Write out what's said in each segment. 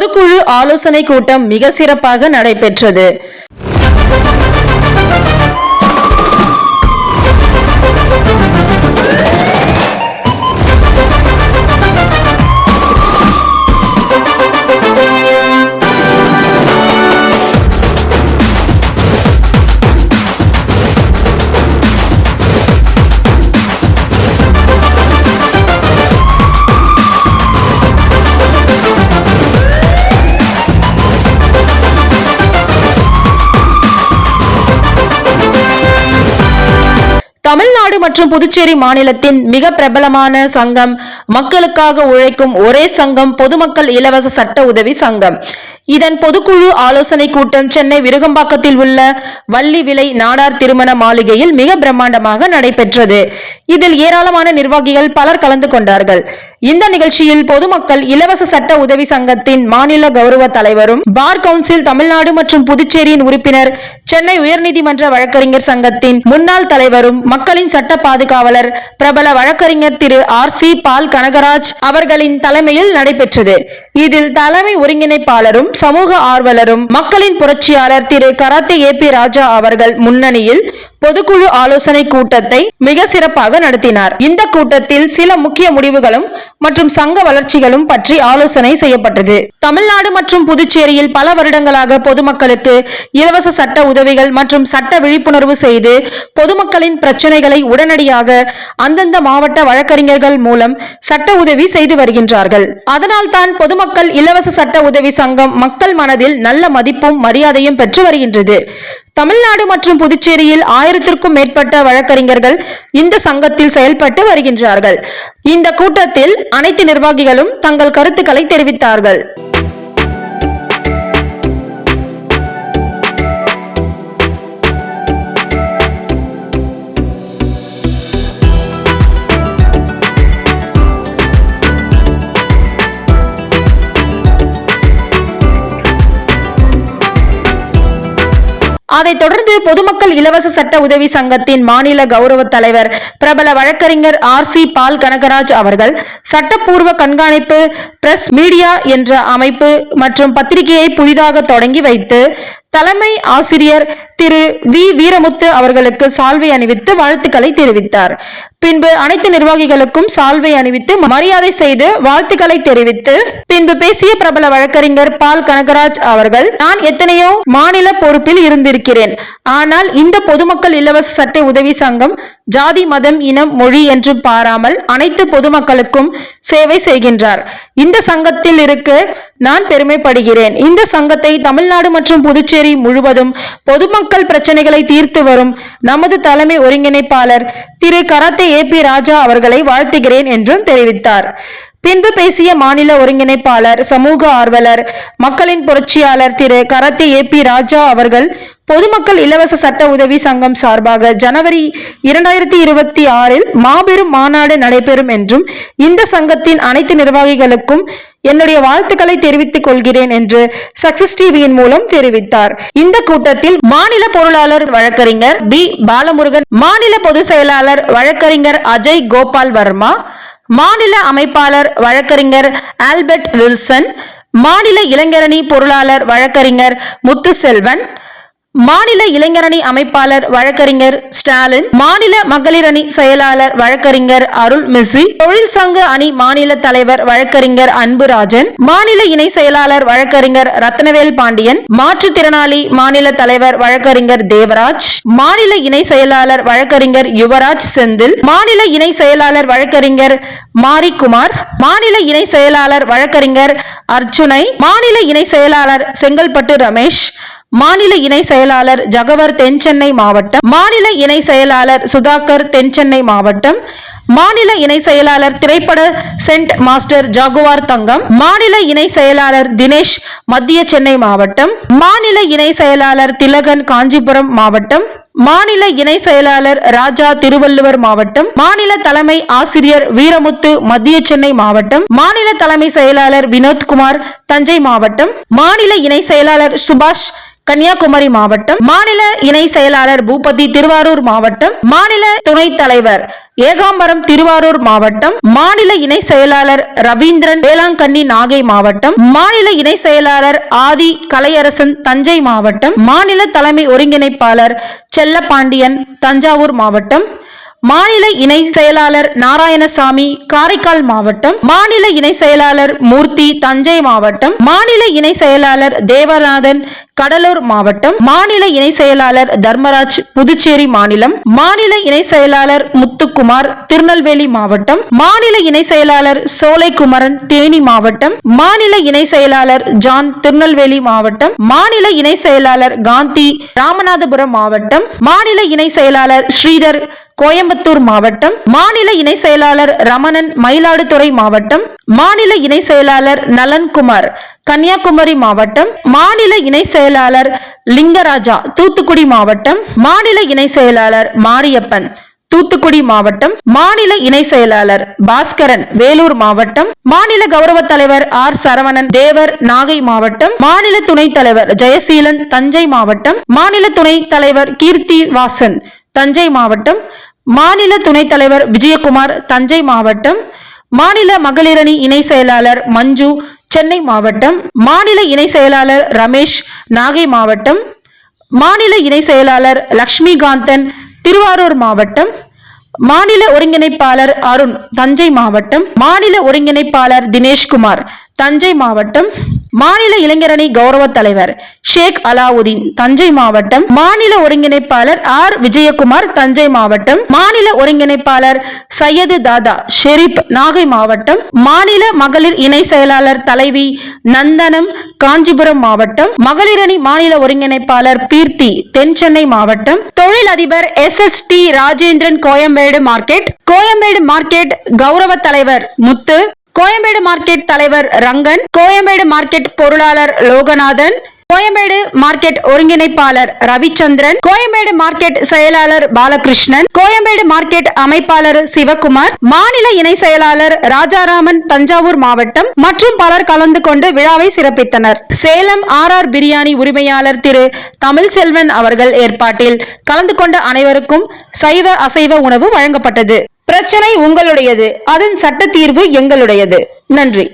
பொதுக்குழு ஆலோசனை கூட்டம் மிக சிறப்பாக நடைபெற்றது. தமிழ்நாடு மற்றும் புதுச்சேரி மாநிலத்தின் மிக பிரபலமான சங்கம் மக்களுக்காக உழைக்கும் ஒரே சங்கம் பொதுமக்கள் இலவச சட்ட உதவி சங்கம். இதன் பொதுக்குழு ஆலோசனை கூட்டம் சென்னை விருகம்பாக்கத்தில் உள்ள வள்ளி விலை நாடார் திருமண மாளிகையில் மிக பிரம்மாண்டமாக நடைபெற்றது. இதில் ஏராளமான நிர்வாகிகள் பலர் கலந்து கொண்டார்கள். இந்த நிகழ்ச்சியில் பொதுமக்கள் இலவச சட்ட உதவி சங்கத்தின் மாநில கௌரவ தலைவரும் பார் கவுன்சில் தமிழ்நாடு மற்றும் புதுச்சேரியின் உறுப்பினர் சென்னை உயர்நீதிமன்ற வழக்கறிஞர் சங்கத்தின் முன்னாள் தலைவரும் மக்களின் சட்ட பாதுகாவலர் பிரபல வழக்கறிஞர் திரு ஆர் சி பால் கனகராஜ் அவர்களின் தலைமையில் நடைபெற்றது. இதில் தலைமை ஒருங்கிணைப்பாளரும் சமூக ஆர்வலரும் மக்களின் புரட்சியாளர் திரு கராத்தே ஏ பி ராஜா அவர்கள் முன்னணியில் பொதுக்குழு ஆலோசனை கூட்டத்தை மிக சிறப்பாக நடத்தினார். இந்த கூட்டத்தில் சில முக்கிய முடிவுகளும் மற்றும் சங்க வளர்ச்சிகளும் பற்றி ஆலோசனை செய்யப்பட்டது. தமிழ்நாடு மற்றும் புதுச்சேரியில் பல வருடங்களாக பொதுமக்களுக்கு இலவச சட்ட உதவிகள் மற்றும் சட்ட விழிப்புணர்வு செய்து பொதுமக்களின் பிரச்சனைகளை உடனடியாக அந்தந்த மாவட்ட வழக்கறிஞர்கள் மூலம் சட்ட உதவி செய்து வருகின்றார்கள். அதனால் தான் பொதுமக்கள் இலவச சட்ட உதவி சங்கம் மக்கள் மனதில் நல்ல மதிப்பும் மரியாதையும் பெற்று வருகின்றது. தமிழ்நாடு மற்றும் புதுச்சேரியில் ஆயிரத்திற்கும் மேற்பட்ட வழக்கறிஞர்கள் இந்த சங்கத்தில் செயல்பட்டு வருகின்றார்கள். இந்த கூட்டத்தில் அனைத்து நிர்வாகிகளும் தங்கள் கருத்துக்களை தெரிவித்தார்கள். அதைத் தொடர்ந்து பொதுமக்கள் இலவச சட்ட உதவி சங்கத்தின் மாநில கௌரவ தலைவர் பிரபல வழக்கறிஞர் ஆர் சி பால் கனகராஜ் அவர்கள் சட்டப்பூர்வ கண்காணிப்பு பிரஸ் மீடியா என்ற அமைப்பு மற்றும் பத்திரிகையை புதிதாக தொடங்கி வைத்து தலைமை ஆசிரியர் திரு வி. வீரமுத்து அவர்களுக்கு சால்வை அணிவித்து வாழ்த்துக்களை தெரிவித்தார். பின்பு அனைத்து நிர்வாகிகளுக்கும் சால்வை அணிவித்து மரியாதை செய்து வாழ்த்துக்களை தெரிவித்து பின்பு பேசிய பிரபல வழக்கறிஞர் பால் கனகராஜ் அவர்கள் நான் எத்தனையோ மாநில பொறுப்பில் இருந்திருக்கிறேன். ஆனால் இந்த பொதுமக்கள் இலவச சட்ட உதவி சங்கம் ஜாதி மதம் இனம் மொழி என்று பாராமல் அனைத்து பொதுமக்களுக்கும் சேவை செய்கின்றார். இந்த சங்கத்தில் இருக்க நான் பெருமைப்படுகிறேன். இந்த சங்கத்தை தமிழ்நாடு மற்றும் புதுச்சேரி முழுவதும் பொதுமக்கள் பிரச்சனைகளை தீர்த்து வரும் நமது தலைமை ஒருங்கிணைப்பாளர் திரு கராத்தே ஏ பி ராஜா அவர்களை வாழ்த்துகிறேன் என்றும் தெரிவித்தார். பின்பு பேசிய மாநில ஒருங்கிணைப்பாளர் சமூக ஆர்வலர் மக்களின் புரட்சியாளர் திரு கராத்தே ஏ பி ராஜா அவர்கள் பொதுமக்கள் இலவச சட்ட உதவி சங்கம் சார்பாக ஜனவரி இரண்டாயிரத்தி இருபத்தி ஆறில் மாபெரும் மாநாடு நடைபெறும் என்றும் இந்த சங்கத்தின் அனைத்து நிர்வாகிகளுக்கும் என்னுடைய வாழ்த்துக்களை தெரிவித்துக் கொள்கிறேன் என்று சக்சஸ் டிவியின் மூலம் தெரிவித்தார். இந்த கூட்டத்தில் மாநில பொருளாளர் வழக்கறிஞர் பி. பாலமுருகன் மாநில பொதுச் செயலாளர் வழக்கறிஞர் அஜய் கோபால் வர்மா மாநில அமைப்பாளர் வழக்கறிஞர் ஆல்பர்ட் வில்சன் மாநில இளைஞரணி பொருளாளர் வழக்கறிஞர் முத்துசெல்வன் மாநில இளைஞரணி அமைப்பாளர் வழக்கறிஞர் ஸ்டாலின் மாநில மகளிரணி செயலாளர் வழக்கறிஞர் அருள் மிஸ்ஸி தொழில் சங்க அணி மாநில தலைவர் வழக்கறிஞர் அன்புராஜன் மாநில இணை செயலாளர் வழக்கறிஞர் ரத்னவேல் பாண்டியன் மாற்றுத்திறனாளி மாநில தலைவர் வழக்கறிஞர் தேவராஜ் மாநில இணை செயலாளர் வழக்கறிஞர் யுவராஜ் செந்தில் மாநில இணை செயலாளர் வழக்கறிஞர் மாரிக்குமார் மாநில இணை செயலாளர் வழக்கறிஞர் அர்ச்சுனை மாநில இணை செயலாளர் செங்கல்பட்டு ரமேஷ் மாநில இணை செயலாளர் ஜகவர் தென்சென்னை மாவட்டம் மாநில இணை செயலாளர் சுதாகர் தென்சென்னை மாவட்டம் மாநில இணை செயலாளர் திரைப்பட சென்ட் மாஸ்டர் ஜாகுவார் தங்கம் மாநில இணை செயலாளர் தினேஷ் மத்திய சென்னை மாவட்டம் மாநில இணை செயலாளர் திலகன் காஞ்சிபுரம் மாவட்டம் மாநில இணை செயலாளர் ராஜா திருவள்ளுவர் மாவட்டம் மாநில தலைமை ஆசிரியர் வீரமுத்து மத்திய சென்னை மாவட்டம் மாநில தலைமை செயலாளர் வினோத்குமார் தஞ்சை மாவட்டம் மாநில இணை செயலாளர் சுபாஷ் கன்னியாகுமரி மாவட்டம் மாநில இணை செயலாளர் பூபதி திருவாரூர் மாவட்டம் மாநில துணைத் தலைவர் ஏகாம்பரம் திருவாரூர் மாவட்டம் மாநில இணை செயலாளர் ரவீந்திரன் வேளாங்கண்ணி நாகை மாவட்டம் மாநில இணை செயலாளர் ஆதி கலையரசன் தஞ்சை மாவட்டம் மாநில தலைமை ஒருங்கிணைப்பாளர் செல்லப்பாண்டியன் தஞ்சாவூர் மாவட்டம் மாநில இணை செயலாளர் நாராயணசாமி காரைக்கால் மாவட்டம் மாநில இணை செயலாளர் மூர்த்தி தஞ்சை மாவட்டம் மாநில இணை செயலாளர் தேவநாதன் கடலூர் மாவட்டம் மாநில இணை செயலாளர் தர்மராஜ் புதுச்சேரி மாநிலம் மாநில இணை செயலாளர் முத்துக்குமார் திருநெல்வேலி மாவட்டம் மாநில இணை செயலாளர் சோலைக்குமரன் தேனி மாவட்டம் மாநில இணை செயலாளர் ஜான் திருநெல்வேலி மாவட்டம் மாநில இணை செயலாளர் காந்தி ராமநாதபுரம் மாவட்டம் மாநில இணை செயலாளர் ஸ்ரீதர் கோயம்புத்தூர் மாவட்டம் மாநில இணை செயலாளர் ரமணன் மயிலாடுதுறை மாவட்டம் மாநில இணை செயலாளர் நலன்குமார் கன்னியாகுமரி மாவட்டம் மாநில இணை செயலாளர் லிங்கராஜா தூத்துக்குடி மாவட்டம் மாநில இணை செயலாளர் மாரியப்பன் தூத்துக்குடி மாவட்டம் மாநில இணை செயலாளர் பாஸ்கரன் வேலூர் மாவட்டம் மாநில கௌரவ தலைவர் ஆர் சரவணன் தேவர் நாகை மாவட்டம் மாநில துணைத் தலைவர் ஜெயசீலன் தஞ்சை மாவட்டம் மாநில துணைத் தலைவர் கீர்த்தி வாசன் தஞ்சை மாவட்டம் மாநில துணைத் தலைவர் விஜயகுமார் தஞ்சை மாவட்டம் மாநில மகளிரணி இணை செயலாளர் மஞ்சு சென்னை மாவட்டம் மாநில இணை செயலாளர் ரமேஷ் நாகை மாவட்டம் மாநில இணை செயலாளர் லக்ஷ்மிகாந்தன் திருவாரூர் மாவட்டம் மாநில ஒருங்கிணைப்பாளர் அருண் தஞ்சை மாவட்டம் மாநில ஒருங்கிணைப்பாளர் தினேஷ்குமார் தஞ்சை மாவட்டம் மாநில இளைஞரணி கௌரவ தலைவர் ஷேக் அலாவுதீன் தஞ்சை மாவட்டம் மாநில ஒருங்கிணைப்பாளர் ஆர். விஜயகுமார் தஞ்சை மாவட்டம் மாநில ஒருங்கிணைப்பாளர் சையது தாதா ஷெரீப் நாகை மாவட்டம் மாநில மகளிர் இணை செயலாளர் தலைவி நந்தனம் காஞ்சிபுரம் மாவட்டம் மகளிரணி மாநில ஒருங்கிணைப்பாளர் பீர்த்தி தென் சென்னை மாவட்டம் தொழில் அதிபர் S. S. T. Rajendran Koyambedu market Koyambedu market கௌரவ தலைவர் முத்து கோயம்பேடு மார்க்கெட் தலைவர் ரங்கன் கோயம்பேடு மார்க்கெட் பொருளாளர் லோகநாதன் கோயம்பேடு மார்க்கெட் ஒருங்கிணைப்பாளர் ரவிச்சந்திரன் கோயம்பேடு மார்க்கெட் செயலாளர் பாலகிருஷ்ணன் கோயம்பேடு மார்க்கெட் அமைப்பாளர் சிவகுமார் மாநில இணை செயலாளர் ராஜாராமன் தஞ்சாவூர் மாவட்டம் மற்றும் பலர் கலந்து கொண்டு விழாவை சிறப்பித்தனர். சேலம் ஆர் ஆர் பிரியாணி உரிமையாளர் திரு தமிழ் செல்வன் அவர்கள் ஏற்பாட்டில் கலந்து கொண்ட அனைவருக்கும் சைவ அசைவ உணவு வழங்கப்பட்டது. பிரச்சனை உங்களுடையது அதன் சட்ட தீர்வு எங்களுடையது. நன்றி.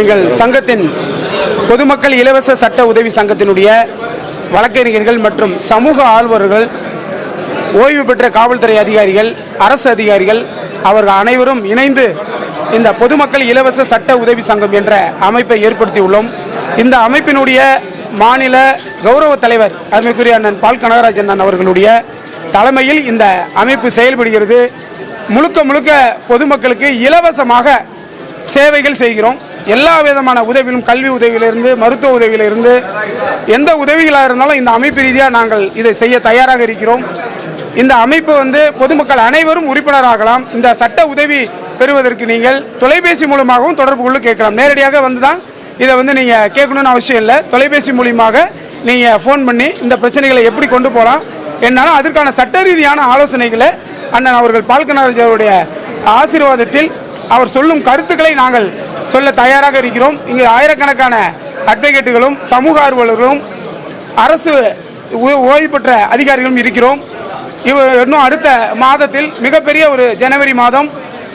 எங்கள் சங்கத்தின் பொதுமக்கள் இலவச சட்ட உதவி சங்கத்தினுடைய வழக்கறிஞர்கள் மற்றும் சமூக ஆழ்வர்கள் ஓய்வு பெற்ற காவல்துறை அதிகாரிகள் அரசு அதிகாரிகள் அவர்கள் அனைவரும் இணைந்து இந்த பொதுமக்கள் இலவச சட்ட உதவி சங்கம் என்ற அமைப்பை ஏற்படுத்தியுள்ளோம். இந்த அமைப்பினுடைய மாநில கௌரவ தலைவர் அருமைக்குரிய அண்ணன் பால் கனகராஜ் அண்ணன் அவர்களுடைய தலைமையில் இந்த அமைப்பு செயல்படுகிறது. முழுக்க முழுக்க பொதுமக்களுக்கு இலவசமாக சேவைகள் செய்கிறோம். எல்லா விதமான உதவியிலும் கல்வி உதவியிலிருந்து மருத்துவ உதவியிலிருந்து எந்த உதவிகளாக இருந்தாலும் இந்த அமைப்பு ரீதியாக நாங்கள் இதை செய்ய தயாராக இருக்கிறோம். இந்த அமைப்பு வந்து பொதுமக்கள் அனைவரும் உறுப்பினராகலாம் இந்த சட்ட உதவி பெறுவதற்கு நீங்கள் தொலைபேசி மூலமாகவும் தொடர்பு கொள்ள கேட்கலாம். நேரடியாக வந்து தான் இதை வந்து நீங்கள் கேட்கணும்னு அவசியம் இல்லை. தொலைபேசி மூலியமாக நீங்கள் ஃபோன் பண்ணி இந்த பிரச்சனைகளை எப்படி கொண்டு போகலாம் என்னாலும் அதற்கான சட்ட ரீதியான ஆலோசனைகளை அண்ணன் அவர்கள் பால்கனாராஜ் ஆசீர்வாதத்தில் அவர் சொல்லும் கருத்துக்களை நாங்கள் சொல்ல தயாராக இருக்கிறோம். இங்கு ஆயிரக்கணக்கான அட்வொகேட்டுகளும் சமூக ஆர்வலர்களும் அரசு ஓய்வு பெற்ற அதிகாரிகளும் இருக்கிறோம். இவர் இன்னும் அடுத்த மாதத்தில் மிகப்பெரிய ஒரு ஜனவரி மாதம்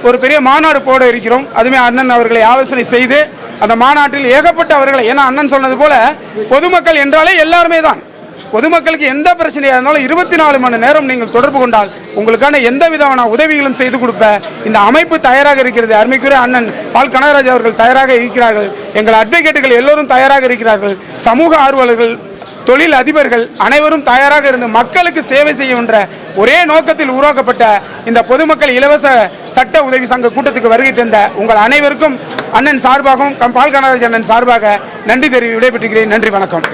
ஒரு பெரிய மாநாடு போட இருக்கிறோம். அதுமே அண்ணன் அவர்களை ஆலோசனை செய்து அந்த மாநாட்டில் ஏகப்பட்ட அவர்களை ஏன்னா அண்ணன் சொன்னது போல பொதுமக்கள் என்றாலே எல்லாருமே தான். பொதுமக்களுக்கு எந்த பிரச்சனையாக இருந்தாலும் இருபத்தி நாலு மணி நேரம் நீங்கள் தொடர்பு கொண்டால் உங்களுக்கான எந்த விதமான உதவிகளும் செய்து கொடுப்ப. இந்த அமைப்பு தயாராக இருக்கிறது. அருமைக்குரிய அண்ணன் பால் கனகராஜ் அவர்கள் தயாராக இருக்கிறார்கள். எங்கள் அட்வொகேட்டுகள் எல்லோரும் தயாராக இருக்கிறார்கள். சமூக ஆர்வலர்கள் தொழில் அதிபர்கள் அனைவரும் தயாராக இருந்து மக்களுக்கு சேவை செய்கின்ற ஒரே நோக்கத்தில் உருவாக்கப்பட்ட இந்த பொதுமக்கள் இலவச சட்ட உதவி சங்க கூட்டத்துக்கு வருகை தந்த உங்கள் அனைவருக்கும் அண்ணன் சார்பாகவும் கம் பால் கனகராஜ் அண்ணன் சார்பாக நன்றி தெரிவி விடைபெற்றுகிறேன். நன்றி வணக்கம்.